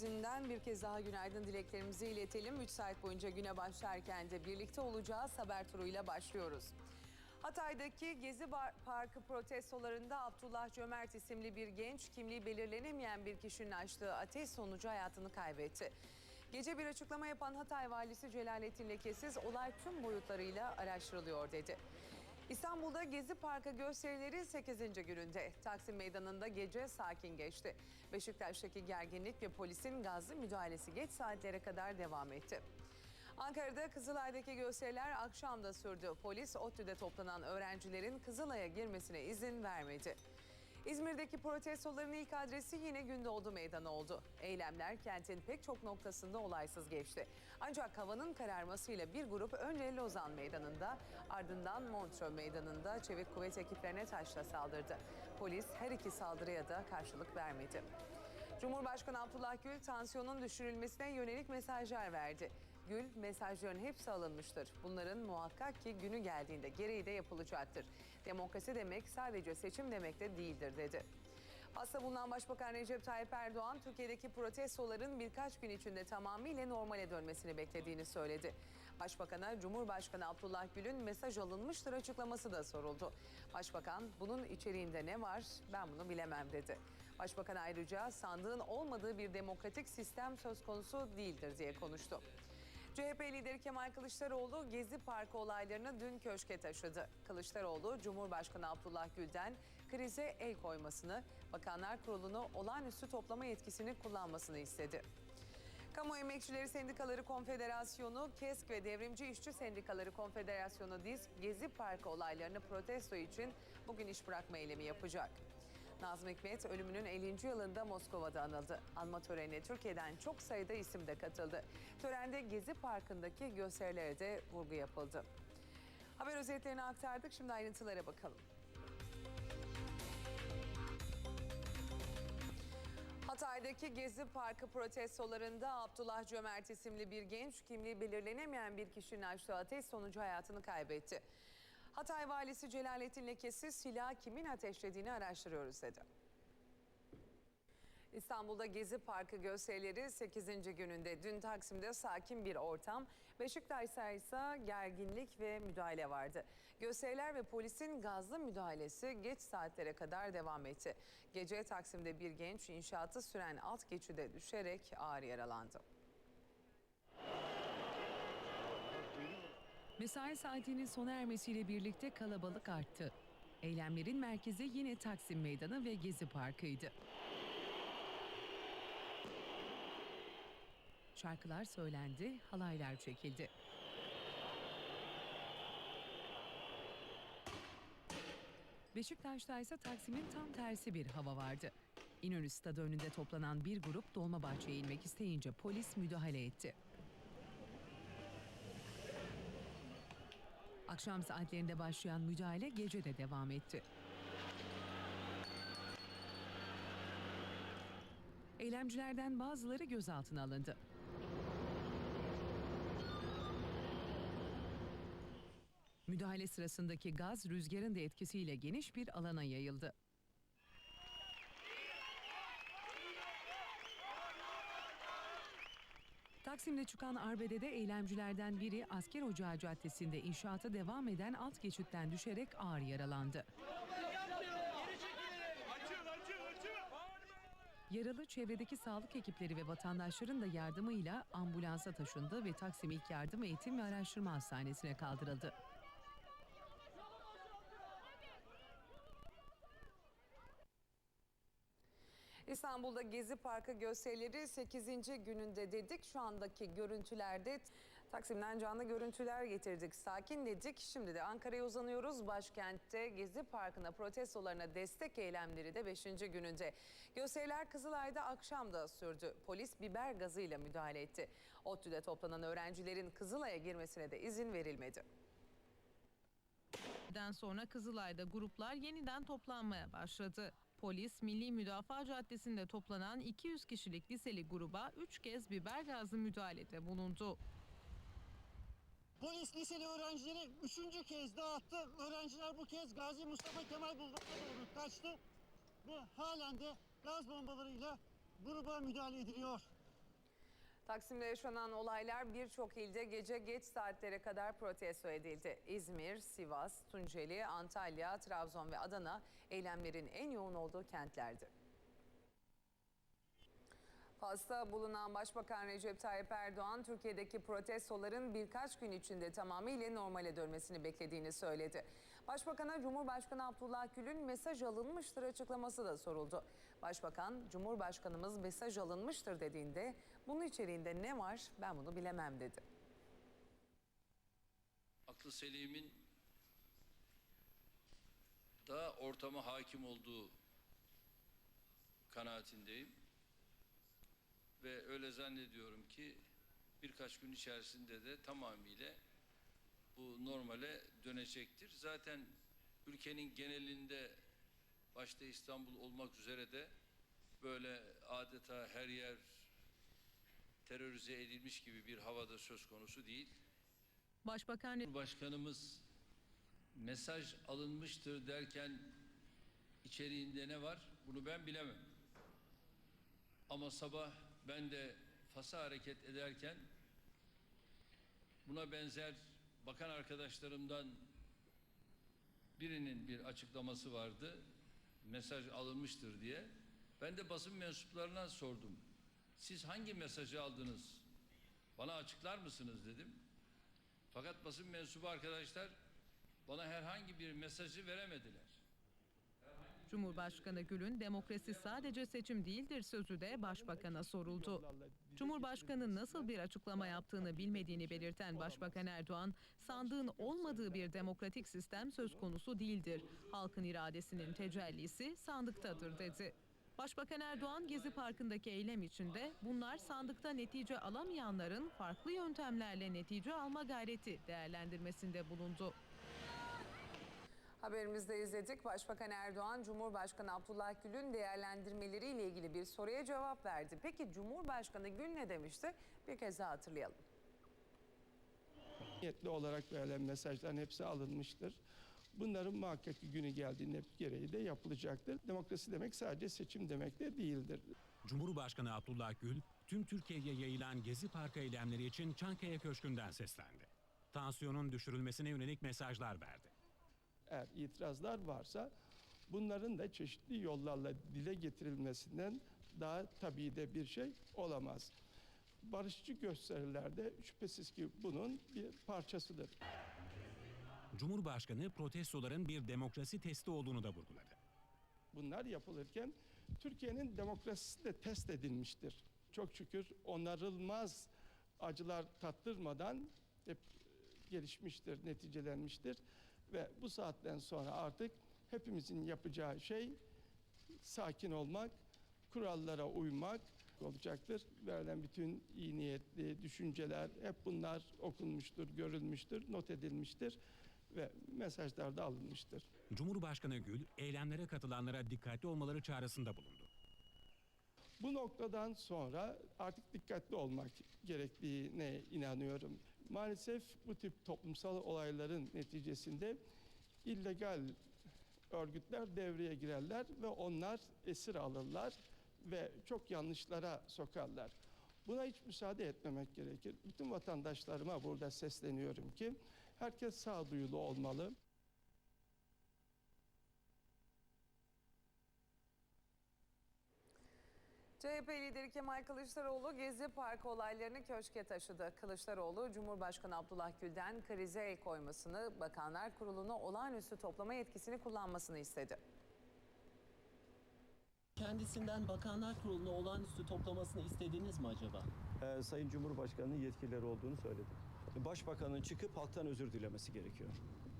Merkezi'nden bir kez daha günaydın dileklerimizi iletelim. 3 saat boyunca güne başlarken de birlikte olacağız. Haber turuyla başlıyoruz. Hatay'daki Gezi Parkı protestolarında Abdullah Cömert isimli bir genç kimliği belirlenemeyen bir kişinin açtığı ateş sonucu hayatını kaybetti. Gece bir açıklama yapan Hatay Valisi Celalettin Lekesiz olay tüm boyutlarıyla araştırılıyor dedi. İstanbul'da Gezi Parkı gösterileri 8. gününde. Taksim Meydanı'nda gece sakin geçti. Beşiktaş'taki gerginlik ve polisin gazlı müdahalesi geç saatlere kadar devam etti. Ankara'da Kızılay'daki gösteriler akşam da sürdü. Polis ODTÜ'de toplanan öğrencilerin Kızılay'a girmesine izin vermedi. İzmir'deki protestoların ilk adresi yine Gündoğdu Meydanı oldu. Eylemler kentin pek çok noktasında olaysız geçti. Ancak havanın kararmasıyla bir grup önce Lozan Meydanı'nda ardından Montreux Meydanı'nda çevik kuvvet ekiplerine taşla saldırdı. Polis her iki saldırıya da karşılık vermedi. Cumhurbaşkanı Abdullah Gül tansiyonun düşürülmesine yönelik mesajlar verdi. Gül mesajların hepsi alınmıştır. Bunların muhakkak ki günü geldiğinde gereği de yapılacaktır. Demokrasi demek sadece seçim demek de değildir dedi. Hasta bulunan Başbakan Recep Tayyip Erdoğan, Türkiye'deki protestoların birkaç gün içinde tamamıyla normale dönmesini beklediğini söyledi. Başbakan'a Cumhurbaşkanı Abdullah Gül'ün mesaj alınmıştır açıklaması da soruldu. Başbakan, bunun içeriğinde ne var ben bunu bilemem dedi. Başbakan ayrıca sandığın olmadığı bir demokratik sistem söz konusu değildir diye konuştu. CHP lideri Kemal Kılıçdaroğlu Gezi Parkı olaylarını dün köşke taşıdı. Kılıçdaroğlu Cumhurbaşkanı Abdullah Gül'den krize el koymasını, Bakanlar Kurulu'nu olağanüstü toplama yetkisini kullanmasını istedi. Kamu Emekçileri Sendikaları Konfederasyonu, KESK ve Devrimci İşçi Sendikaları Konfederasyonu DİSK, Gezi Parkı olaylarını protesto için bugün iş bırakma eylemi yapacak. Nazım Hikmet ölümünün 50. yılında Moskova'da anıldı. Anma törenine Türkiye'den çok sayıda isim de katıldı. Törende Gezi Parkı'ndaki gösterilere de vurgu yapıldı. Haber özetlerini aktardık. Şimdi ayrıntılara bakalım. Hatay'daki Gezi Parkı protestolarında Abdullah Cömert isimli bir genç kimliği belirlenemeyen bir kişinin açtığı ateş sonucu hayatını kaybetti. Hatay valisi Celalettin Lekesiz silah kimin ateşlediğini araştırıyoruz dedi. İstanbul'da Gezi Parkı gösterileri 8. gününde. Dün Taksim'de sakin bir ortam. Beşiktaş'ta ise gerginlik ve müdahale vardı. Gösteriler ve polisin gazlı müdahalesi geç saatlere kadar devam etti. Gece Taksim'de bir genç inşaatı süren alt geçide düşerek ağır yaralandı. Mesai saatinin sona ermesiyle birlikte kalabalık arttı. Eylemlerin merkezi yine Taksim Meydanı ve Gezi Parkı'ydı. Şarkılar söylendi, halaylar çekildi. Beşiktaş'ta ise Taksim'in tam tersi bir hava vardı. İnönü Stadı önünde toplanan bir grup Dolmabahçe'ye inmek isteyince polis müdahale etti. Akşam saatlerinde başlayan müdahale gece de devam etti. Eylemcilerden bazıları gözaltına alındı. Müdahale sırasındaki gaz rüzgarın da etkisiyle geniş bir alana yayıldı. Taksim'de çıkan arbedede eylemcilerden biri Asker Ocağı Caddesi'nde inşaata devam eden alt geçitten düşerek ağır yaralandı. Yaralı çevredeki sağlık ekipleri ve vatandaşların da yardımıyla ambulansa taşındı ve Taksim İlk Yardım Eğitim ve Araştırma Hastanesi'ne kaldırıldı. İstanbul'da Gezi Parkı gösterileri 8. gününde dedik. Şu andaki görüntülerde Taksim'den canlı görüntüler getirdik. Sakin dedik. Şimdi de Ankara'ya uzanıyoruz. Başkentte Gezi Parkı'na protestolarına destek eylemleri de 5. gününde. Gösteriler Kızılay'da akşam da sürdü. Polis biber gazıyla müdahale etti. ODTÜ'de toplanan öğrencilerin Kızılay'a girmesine de izin verilmedi. Den sonra Kızılay'da gruplar yeniden toplanmaya başladı. Polis Milli Müdafaa Caddesi'nde toplanan 200 kişilik liseli gruba 3 kez biber gazlı müdahalede bulundu. Polis liseli öğrencileri üçüncü kez dağıttı. Öğrenciler bu kez Gazi Mustafa Kemal Bulvarı'na doğru kaçtı. Ve halen de gaz bombalarıyla gruba müdahale ediliyor. Taksim'de yaşanan olaylar birçok ilde gece geç saatlere kadar protesto edildi. İzmir, Sivas, Tunceli, Antalya, Trabzon ve Adana eylemlerin en yoğun olduğu kentlerdi. Fas'ta bulunan Başbakan Recep Tayyip Erdoğan, Türkiye'deki protestoların birkaç gün içinde tamamıyla normale dönmesini beklediğini söyledi. Başbakan'a Cumhurbaşkanı Abdullah Gül'ün mesaj alınmıştır açıklaması da soruldu. Başbakan, Cumhurbaşkanımız mesaj alınmıştır dediğinde bunun içeriğinde ne var ben bunu bilemem dedi. aklı selimin daha ortama hakim olduğu kanaatindeyim. Ve öyle zannediyorum ki birkaç gün içerisinde de tamamıyla bu normale dönecektir. Zaten ülkenin genelinde başta İstanbul olmak üzere de böyle adeta her yer terörize edilmiş gibi bir havada söz konusu değil. Başbakan Cumhurbaşkanımız mesaj alınmıştır derken içeriğinde ne var bunu ben bilemem. Ama sabah ben de Fas'a hareket ederken buna benzer bakan arkadaşlarımdan birinin bir açıklaması vardı. Mesaj alınmıştır diye. Ben de basın mensuplarına sordum. Siz hangi mesajı aldınız? Bana açıklar mısınız dedim. Fakat basın mensubu arkadaşlar bana herhangi bir mesajı veremediler. Cumhurbaşkanı Gül'ün demokrasi sadece seçim değildir sözü de başbakana soruldu. Cumhurbaşkanı nasıl bir açıklama yaptığını bilmediğini belirten Başbakan Erdoğan, sandığın olmadığı bir demokratik sistem söz konusu değildir. Halkın iradesinin tecellisi sandıktadır dedi. Başbakan Erdoğan Gezi Parkı'ndaki eylem içinde bunlar sandıkta netice alamayanların farklı yöntemlerle netice alma gayreti değerlendirmesinde bulundu. Haberimizde izledik. Başbakan Erdoğan, Cumhurbaşkanı Abdullah Gül'ün değerlendirmeleriyle ilgili bir soruya cevap verdi. Peki Cumhurbaşkanı Gül ne demişti? Bir kez daha hatırlayalım. Niyetli olarak verilen mesajların hepsi alınmıştır. Bunların muhakkak ki günü geldiğinde gereği de yapılacaktır. Demokrasi demek sadece seçim demek de değildir. Cumhurbaşkanı Abdullah Gül, tüm Türkiye'ye yayılan Gezi Parkı eylemleri için Çankaya Köşkü'nden seslendi. Tansiyonun düşürülmesine yönelik mesajlar verdi. Eğer itirazlar varsa bunların da çeşitli yollarla dile getirilmesinden daha tabii de bir şey olamaz. Barışçı gösterilerde şüphesiz ki bunun bir parçasıdır. Cumhurbaşkanı protestoların bir demokrasi testi olduğunu da vurguladı. Bunlar yapılırken Türkiye'nin demokrasisi de test edilmiştir. Çok şükür onarılmaz acılar tattırmadan hep gelişmiştir, neticelenmiştir. Ve bu saatten sonra artık hepimizin yapacağı şey sakin olmak, kurallara uymak olacaktır. Verilen bütün iyi niyetli düşünceler hep bunlar okunmuştur, görülmüştür, not edilmiştir ve mesajlar da alınmıştır. Cumhurbaşkanı Gül, eylemlere katılanlara dikkatli olmaları çağrısında bulundu. Bu noktadan sonra artık dikkatli olmak gerektiğine inanıyorum. Maalesef bu tip toplumsal olayların neticesinde illegal örgütler devreye girerler ve onlar esir alırlar ve çok yanlışlara sokarlar. Buna hiç müsaade etmemek gerekir. Bütün vatandaşlarıma burada sesleniyorum ki herkes sağduyulu olmalı. CHP lideri Kemal Kılıçdaroğlu Gezi Parkı olaylarını köşke taşıdı. Kılıçdaroğlu, Cumhurbaşkanı Abdullah Gül'den krize el koymasını, Bakanlar Kurulu'nu olağanüstü toplama yetkisini kullanmasını istedi. Kendisinden Bakanlar Kurulu'na olağanüstü toplamasını istediniz mi acaba? Ee, Sayın Cumhurbaşkanı'nın yetkileri olduğunu söyledi. Başbakanın çıkıp halktan özür dilemesi gerekiyor.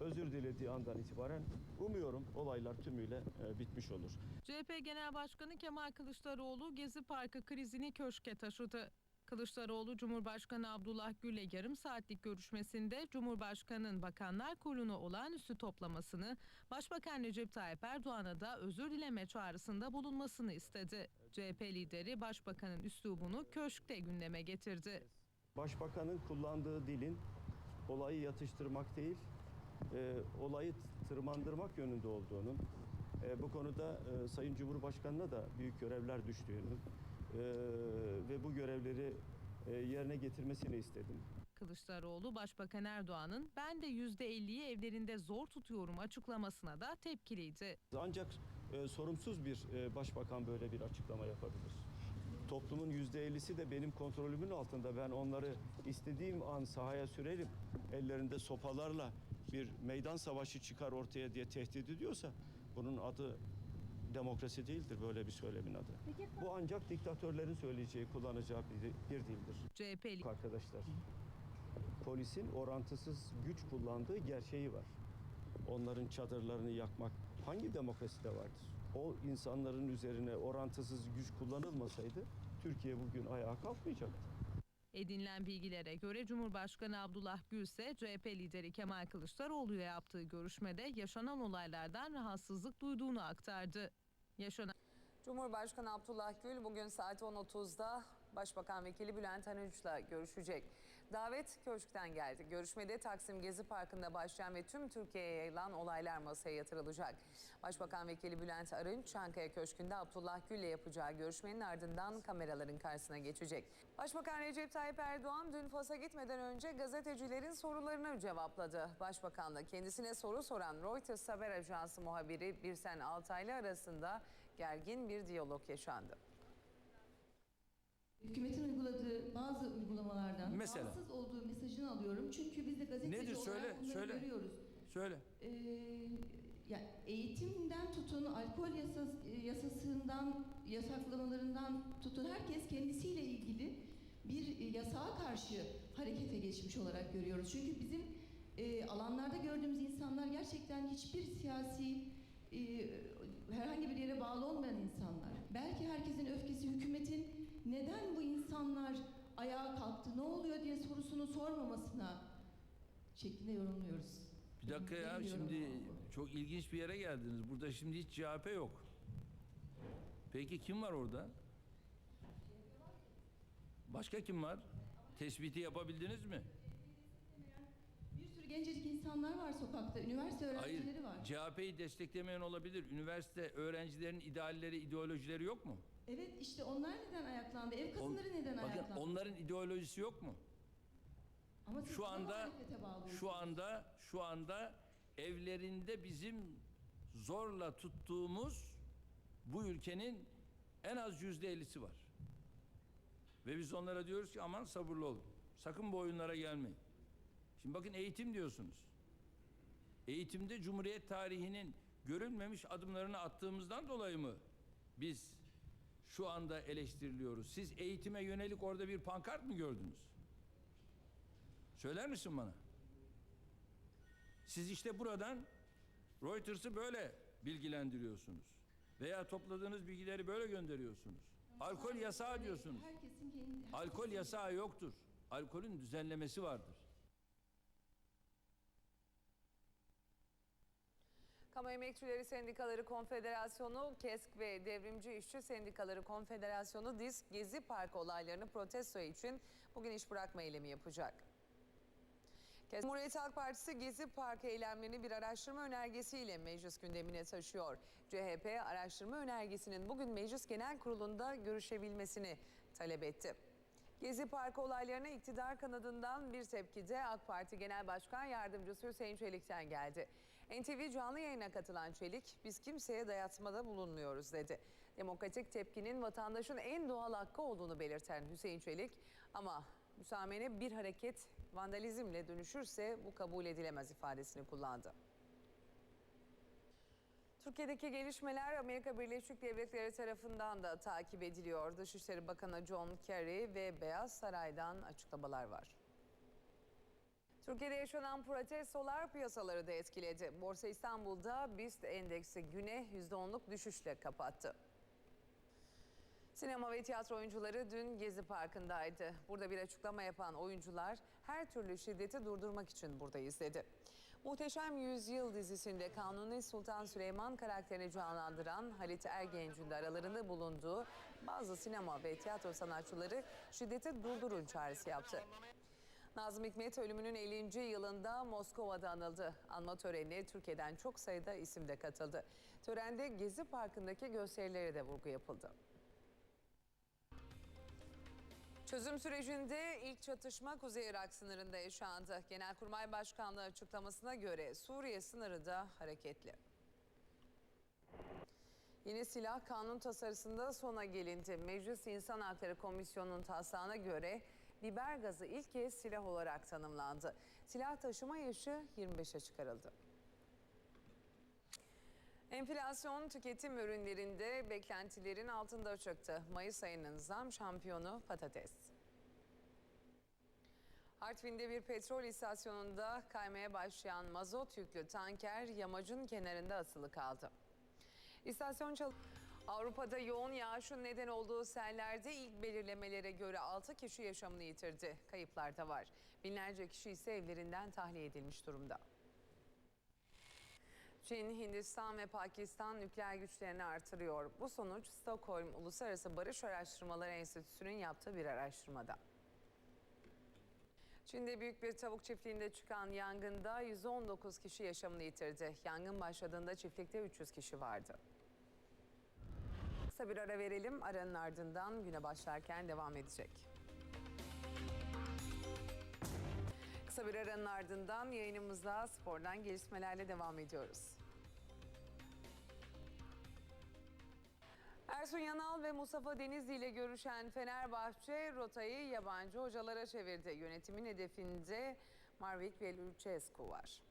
Özür dilediği andan itibaren umuyorum olaylar tümüyle e, bitmiş olur. CHP Genel Başkanı Kemal Kılıçdaroğlu Gezi Parkı krizini köşke taşıdı. Kılıçdaroğlu Cumhurbaşkanı Abdullah Gül'le yarım saatlik görüşmesinde Cumhurbaşkanı'nın Bakanlar Kurulu'nu olağanüstü toplamasını, Başbakan Recep Tayyip Erdoğan'a da özür dileme çağrısında bulunmasını istedi. CHP lideri Başbakan'ın üslubunu köşkte gündeme getirdi. Başbakanın kullandığı dilin olayı yatıştırmak değil, e, olayı tırmandırmak yönünde olduğunu, e, bu konuda e, Sayın Cumhurbaşkanı'na da büyük görevler düştüğünü e, ve bu görevleri e, yerine getirmesini istedim. Kılıçdaroğlu Başbakan Erdoğan'ın ben de %50'yi evlerinde zor tutuyorum açıklamasına da tepkiliydi. Ancak e, sorumsuz bir e, başbakan böyle bir açıklama yapabilir. Toplumun %50'si de benim kontrolümün altında. Ben onları istediğim an sahaya sürerim. Ellerinde sopalarla bir meydan savaşı çıkar ortaya diye tehdit ediyorsa bunun adı demokrasi değildir böyle bir söylemin adı. Bu ancak diktatörlerin söyleyeceği, kullanacağı bir, bir dildir. CHP Arkadaşlar, polisin orantısız güç kullandığı gerçeği var. Onların çadırlarını yakmak hangi demokraside vardır? O insanların üzerine orantısız güç kullanılmasaydı Türkiye bugün ayağa kalkmayacaktı. Edinilen bilgilere göre Cumhurbaşkanı Abdullah Gül ise CHP lideri Kemal Kılıçdaroğlu'ya yaptığı görüşmede yaşanan olaylardan rahatsızlık duyduğunu aktardı. Yaşanan Cumhurbaşkanı Abdullah Gül bugün saat 10.30'da Başbakan Vekili Bülent Arınç'la görüşecek. Davet Köşk'ten geldi. Görüşmede Taksim Gezi Parkı'nda başlayan ve tüm Türkiye'ye yayılan olaylar masaya yatırılacak. Başbakan Vekili Bülent Arınç, Çankaya Köşkü'nde Abdullah Gül'le yapacağı görüşmenin ardından kameraların karşısına geçecek. Başbakan Recep Tayyip Erdoğan dün Fas'a gitmeden önce gazetecilerin sorularını cevapladı. Başbakanla kendisine soru soran Reuters haber ajansı muhabiri Birsen Altaylı arasında gergin bir diyalog yaşandı. Hükümetin uyguladığı bazı uygulamalardan Mesela? rahatsız olduğu mesajını alıyorum. Çünkü biz de gazeteci Nedir? olarak Söyle, bunları söyle. görüyoruz. Söyle. Ee, ya eğitimden tutun, alkol yasas, yasasından, yasaklamalarından tutun herkes kendisiyle ilgili bir yasağa karşı harekete geçmiş olarak görüyoruz. Çünkü bizim e, alanlarda gördüğümüz insanlar gerçekten hiçbir siyasi e, herhangi bir yere bağlı olmayan insanlar. Belki herkesin öfkesi hükümetin neden bu insanlar ayağa kalktı, ne oluyor diye sorusunu sormamasına şeklinde yorumluyoruz. Bir dakika ya şimdi çok ilginç bir yere geldiniz. Burada şimdi hiç CHP yok. Peki kim var orada? Başka kim var? Tespiti yapabildiniz mi? Gencecik insanlar var sokakta, üniversite öğrencileri var. CHP'yi desteklemeyen olabilir. Üniversite öğrencilerin idealleri, ideolojileri yok mu? Evet işte onlar neden ayaklandı? Ev On- kadınları neden bakın ayaklandı? onların ideolojisi yok mu? Ama siz Şu buna anda muhalefete bağlıyorsunuz. şu anda şu anda evlerinde bizim zorla tuttuğumuz bu ülkenin en az yüzde ellisi var. Ve biz onlara diyoruz ki aman sabırlı olun. Sakın bu oyunlara gelmeyin. Şimdi bakın eğitim diyorsunuz. Eğitimde Cumhuriyet tarihinin görülmemiş adımlarını attığımızdan dolayı mı biz şu anda eleştiriliyoruz? Siz eğitime yönelik orada bir pankart mı gördünüz? Söyler misin bana? Siz işte buradan Reuters'ı böyle bilgilendiriyorsunuz. Veya topladığınız bilgileri böyle gönderiyorsunuz. Alkol yasağı diyorsunuz. Alkol yasağı yoktur. Alkolün düzenlemesi vardır. Kamu Emekçileri Sendikaları Konfederasyonu, KESK ve Devrimci İşçi Sendikaları Konfederasyonu DİSK Gezi Parkı olaylarını protesto için bugün iş bırakma eylemi yapacak. Cumhuriyet Halk Partisi Gezi Parkı eylemlerini bir araştırma önergesiyle meclis gündemine taşıyor. CHP araştırma önergesinin bugün Meclis Genel Kurulu'nda görüşebilmesini talep etti. Gezi Parkı olaylarına iktidar kanadından bir tepki de AK Parti Genel Başkan Yardımcısı Hüseyin Çelik'ten geldi. NTV canlı yayına katılan Çelik, biz kimseye dayatmada bulunmuyoruz dedi. Demokratik tepkinin vatandaşın en doğal hakkı olduğunu belirten Hüseyin Çelik, ama müsamene bir hareket vandalizmle dönüşürse bu kabul edilemez ifadesini kullandı. Türkiye'deki gelişmeler Amerika Birleşik Devletleri tarafından da takip ediliyor. Dışişleri Bakanı John Kerry ve Beyaz Saray'dan açıklamalar var. Türkiye'de yaşanan protestolar piyasaları da etkiledi. Borsa İstanbul'da BIST endeksi güne %10'luk düşüşle kapattı. Sinema ve tiyatro oyuncuları dün Gezi Parkı'ndaydı. Burada bir açıklama yapan oyuncular her türlü şiddeti durdurmak için buradayız dedi. Muhteşem Yüzyıl dizisinde Kanuni Sultan Süleyman karakterini canlandıran Halit Ergenç'in de aralarında bulunduğu bazı sinema ve tiyatro sanatçıları şiddeti durdurun çağrısı yaptı. Nazım Hikmet ölümünün 50. yılında Moskova'da anıldı. Anma törenine Türkiye'den çok sayıda isim de katıldı. Törende Gezi Parkı'ndaki gösterilere de vurgu yapıldı. Çözüm sürecinde ilk çatışma Kuzey Irak sınırında yaşandı. Genelkurmay Başkanlığı açıklamasına göre Suriye sınırı da hareketli. Yeni silah kanun tasarısında sona gelindi. Meclis İnsan Hakları Komisyonu'nun taslağına göre biber gazı ilk kez silah olarak tanımlandı. Silah taşıma yaşı 25'e çıkarıldı. Enflasyon tüketim ürünlerinde beklentilerin altında çıktı. Mayıs ayının zam şampiyonu patates. Artvin'de bir petrol istasyonunda kaymaya başlayan mazot yüklü tanker yamacın kenarında asılı kaldı. İstasyon çal- Avrupa'da yoğun yağışın neden olduğu sellerde ilk belirlemelere göre 6 kişi yaşamını yitirdi. Kayıplar da var. Binlerce kişi ise evlerinden tahliye edilmiş durumda. Çin, Hindistan ve Pakistan nükleer güçlerini artırıyor. Bu sonuç Stockholm Uluslararası Barış Araştırmaları Enstitüsü'nün yaptığı bir araştırmada. Çin'de büyük bir tavuk çiftliğinde çıkan yangında 119 kişi yaşamını yitirdi. Yangın başladığında çiftlikte 300 kişi vardı. Kısa bir ara verelim. Aranın ardından güne başlarken devam edecek. Kısa bir aranın ardından yayınımıza spordan gelişmelerle devam ediyoruz. Ersun Yanal ve Mustafa Denizli ile görüşen Fenerbahçe rotayı yabancı hocalara çevirdi. Yönetimin hedefinde Marvik ve Lucescu var.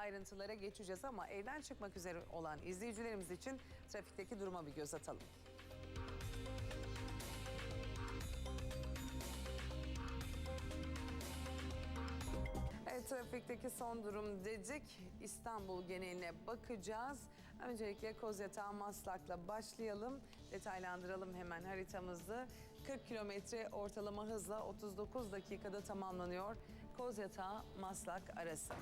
Ayrıntılara geçeceğiz ama evden çıkmak üzere olan izleyicilerimiz için trafikteki duruma bir göz atalım. Evet, trafikteki son durum dedik. İstanbul geneline bakacağız. Öncelikle Kozyatağı Maslak'la başlayalım. Detaylandıralım hemen haritamızı. 40 kilometre ortalama hızla 39 dakikada tamamlanıyor Kozyatağı Maslak arası.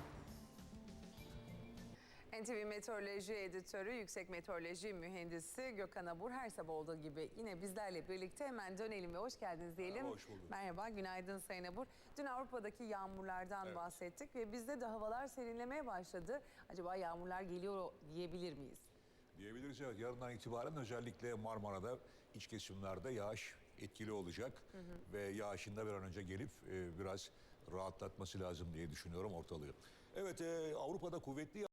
NTV Meteoroloji Editörü, Yüksek Meteoroloji Mühendisi Gökhan Abur her sabah olduğu gibi yine bizlerle birlikte hemen dönelim ve hoş geldiniz diyelim. Merhaba, hoş bulduk. Merhaba, günaydın Sayın Abur. Dün Avrupa'daki yağmurlardan Evet. bahsettik ve bizde de havalar serinlemeye başladı. Acaba yağmurlar geliyor diyebilir miyiz? Diyebiliriz evet. Yarından itibaren özellikle Marmara'da iç kesimlerde yağış etkili olacak. Ve yağışın da bir an önce gelip e, biraz rahatlatması lazım diye düşünüyorum ortalığı. Evet e, Avrupa'da kuvvetli